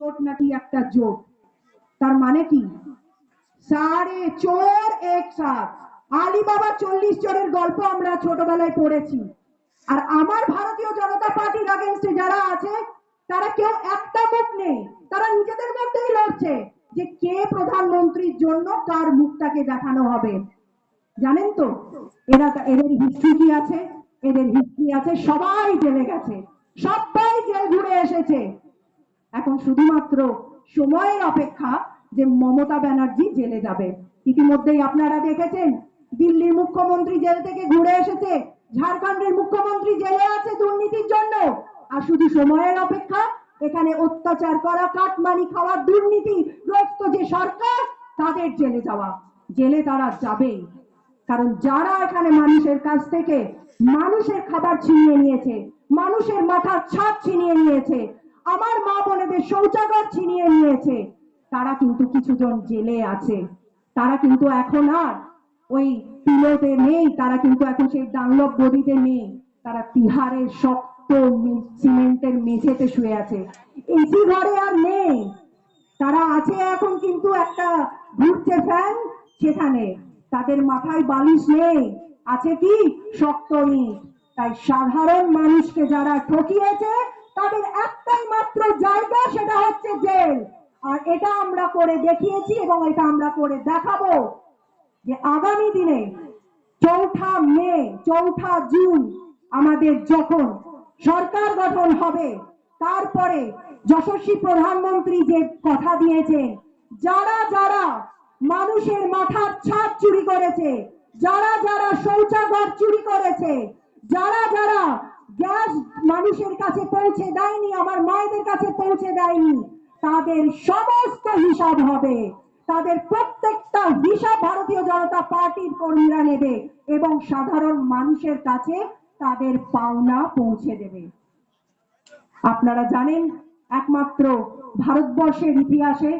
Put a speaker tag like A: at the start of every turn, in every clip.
A: জোট নাকি একটা জোট? তার মানে কি? সারে চোর এক সাথ আলিবাবা চল্লিশ চোরের গল্প আমরা ছোটবেলায় পড়েছি। আর আমার ভারতীয় জনতা পার্টির আগেনস্টে যারা আছে, তারা কেউ একটা মুখ নেই। তারা নিজেদের মধ্যেই লড়ছে যে কে প্রধানমন্ত্রীর জন্য কার মুখটাকে দেখানো হবে। জানেন তো, এরা এদের হিস্ট্রি কি আছে? এদের হিস্ট্রি আছে, সবাই জেলে গেছে। সবাই জেল ঘুরে এসেছে। এখন শুধুমাত্র সময়ের অপেক্ষা যে মমতা ব্যানার্জি জেলে যাবে। ইতিমধ্যেই আপনারা দেখেছেন, দিল্লির মুখ্যমন্ত্রী জেল থেকে ঘুরে এসেছে, ঝাড়খণ্ডের মুখ্যমন্ত্রী জেলে আছে দুর্নীতির জন্য। আর শুধু সময়ের অপেক্ষা, এখানে অত্যাচার করা, কাটমানি খাওয়া, দুর্নীতি গ্রস্ত যে সরকার, তাদের জেলে যাওয়া। জেলে তারা যাবেই। কারণ যারা এখানে মানুষের কাছ থেকে মানুষের খাবার ছিনিয়ে নিয়েছে, মানুষের মাথার ছাদ ছিনিয়ে নিয়েছে আমার মা বোনেদের শৌচাগার ছিনিয়ে নিয়েছে। তারা কিন্তু কিছুজন জেলে আছে। তারা কিন্তু এখন আর ওই পিলোতে নেই, তারা কিন্তু এখন সেই ডানলপ গদিতে নেই। তারা তিহারের শক্ত সিমেন্টের মেঝেতে শুয়ে আছে। এসি ঘরে আর নেই। তারা আছে এখন কিন্তু একটা ঘুরছে ফ্যান সেখানে। তাদের মাথায় বালিশ নেই। আছে কি? শক্ত ইট। তাই সাধারণ মানুষকে যারা ঠকিয়েছে তাদের একটাই মাত্র জায়গা, সেটা হচ্ছে জেল। আর এটা আমরা করে দেখিয়েছি এবং এটা আমরা করে দেখাবো যে আগামী দিনে চৌঠা মে, চৌঠা জুন আমাদের যখন সরকার গঠন হবে, তারপরে যশস্বী প্রধানমন্ত্রী যে কথা দিয়েছেন, যারা যারা মানুষের মাথার ছাদ চুরি করেছে, যারা যারা শৌচাগার চুরি করেছে, যারা যারা মানুষের কাছে পৌঁছে দেয়নি, আমার মায়েদের কাছে পৌঁছে দেয়নি। তাদের সমস্ত হিসাব হবে। তাদের প্রত্যেকটা হিসাব ভারতীয় জনতা পার্টির কর্মীরা নেবে এবং সাধারণ মানুষের কাছে তাদের পাওনা পৌঁছে দেবে। আপনারা জানেন, একমাত্র ভারতবর্ষের ইতিহাসে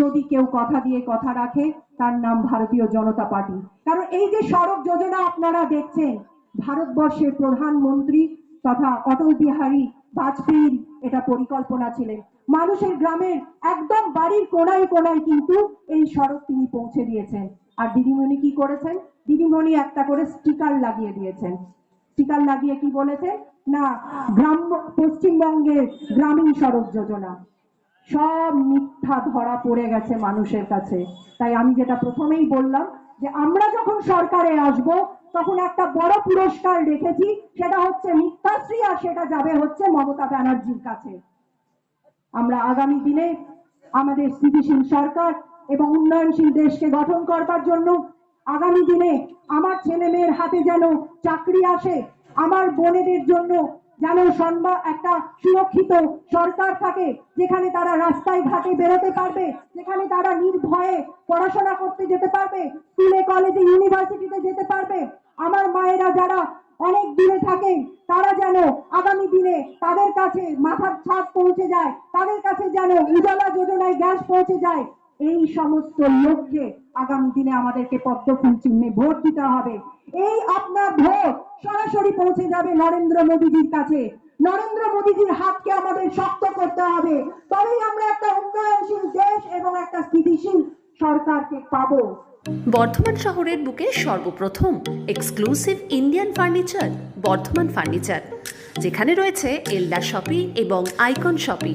A: যদি কেউ কথা দিয়ে কথা রাখে, তার নাম ভারতীয় জনতা পার্টি। কারণ এই যে সড়ক যোজনা আপনারা দেখছেন, ভারতবর্ষের প্রধানমন্ত্রী তথা অটল বিহারী বাজপেয়ীর এটা পরিকল্পনা ছিলেন। মানুষের গ্রামের একদম বাড়ির কোনায় কোনায় কিন্তু এই সড়ক তিনি পৌঁছে দিয়েছেন। আর দিদিমণি কি করেছেন? দিদিমণি একটা করে স্টিকার লাগিয়ে দিয়েছেন। স্টিকার লাগিয়ে কি বলেছে না গ্রাম পশ্চিমবঙ্গের গ্রামীণ সড়ক যোজনা। সব মিথ্যা ধরা পড়ে গেছে মানুষের কাছে। তাই আমি যেটা প্রথমেই বললাম যে আমরা যখন সরকারে আসব তখন একটা বড় পুরস্কার রেখেছি, সেটা হচ্ছে মিথ্যাশ্রী আর সেটা যাবে হচ্ছে মমতা ব্যানার্জির কাছে। আমরা আগামী দিনে আমাদের স্থিতিশীল সরকার এবং উন্নয়নশীল দেশকে গঠন করবার জন্য আগামী দিনে আমার ছেলে মেয়ের হাতে যেন চাকরি আসে, আমার বোনেদের জন্য যেন সম্ভব একটা সুরক্ষিত সরকার থাকে, যেখানে তারা রাস্তায় ঘাটে বেরোতে পারবে, যেখানে তারা নির্ভয়ে পড়াশোনা করতে যেতে পারবে, স্কুলে, কলেজে, ইউনিভার্সিটিতে যেতে পারবে। আমার মায়েরা যারা অনেক দূরে থাকে, তারা যেন আগামী দিনে তাদের কাছে মাথার ছাদ পৌঁছে যায়, তাদের কাছে যেন উজালা যোজনায় গ্যাস পৌঁছে যায় এই সমস্ত লোককে আগামী দিনে আমাদেরকে পদ্ম ফুল চিহ্নে ভোট দিতে হবে। এই আপনার ভোট সরাসরি পৌঁছে যাবে নরেন্দ্র মোদীজির কাছে। নরেন্দ্র মোদীজির হাতকে আমাদের শক্ত করতে হবে। তবেই আমরা একটা উন্নয়নশীল দেশ এবং একটা স্থিতিশীল সরকারকে পাবো।
B: বর্ধমান শহরের বুকে সর্বপ্রথম exclusive Indian furniture, Bardhaman furniture, যেখানে রয়েছে এলডা শপি এবং আইকন শপি